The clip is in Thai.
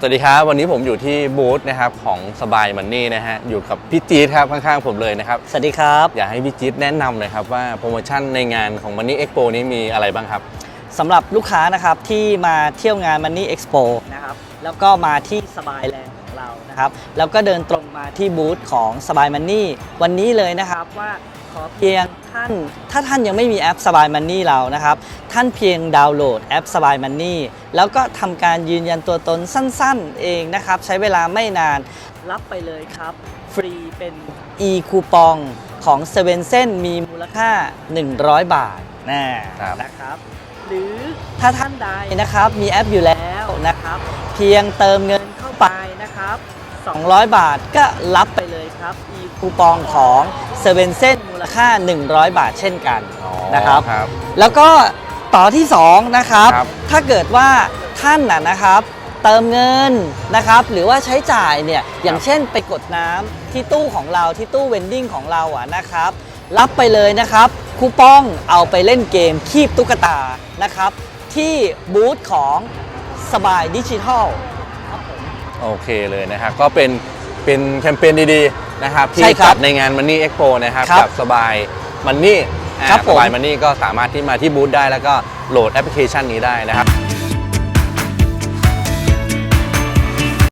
สวัสดีครับ วันนี้ผมอยู่ที่บูธนะครับของสบายมันนี่นะฮะอยู่กับพี่จี๊ดครับข้างๆผมเลยนะครับ สวัสดีครับ อยากให้พี่จี๊ดแนะนำเลยครับว่าโปรโมชั่นในงานของมันนี่เอ็กโปนี้มีอะไรบ้างครับ สำหรับลูกค้านะครับที่มาเที่ยวงาน Money Expo นะครับแล้วก็มาที่สบายแลนด์ของเรานะครับแล้วก็เดินตรงมาที่บูธของสบายมันนี่วันนี้เลยนะครับว่าขอเพียง ท่าน ถ้าท่านยังไม่มีแอปสบายมันนี่เรานะครับ ท่านเพียงดาวน์โหลดแอปสบายมันนี่แล้วก็ทำการยืนยันตัวตนสั้นๆ เองนะครับ ใช้เวลาไม่นาน รับไปเลยครับ ฟรีเป็น e คูปองของเซเว่นเซนมีมูลค่า 100 บาทนะครับ นะครับ หรือถ้าท่านใดนะครับมีแอปอยู่แล้วนะครับ เพียงเติมเงินเข้าไปนะครับ 200 บาทก็รับไปเลยครับ e คูปองของเซเว่นเซนมูล ค่า 100 บาทเช่นกันนะครับ ครับ แล้วก็ต่อที่ 2 นะครับ ครับ ถ้าเกิดว่าท่านน่ะนะครับ เติมเงินนะครับ หรือว่าใช้จ่ายเนี่ย อย่างเช่นไปกดน้ำที่ตู้ของเราที่ตู้เวนดิ้งของเราอะนะครับ รับไปเลยนะครับคูปองเอาไปเล่นเกมคีบตุ๊กตานะครับ ที่บูธของสบายดิจิทัลครับผมโอเคเลยนะครับก็เป็น เป็นแคมเปญดีๆนะครับที่ใช่ครับจัดในงานมันนี่เอ็กโปนะครับครับกับสบายมันนี่ครับผมสบายมันนี่ก็สามารถที่มาที่บูธได้แล้วก็โหลดแอปพลิเคชันนี้ได้นะครับ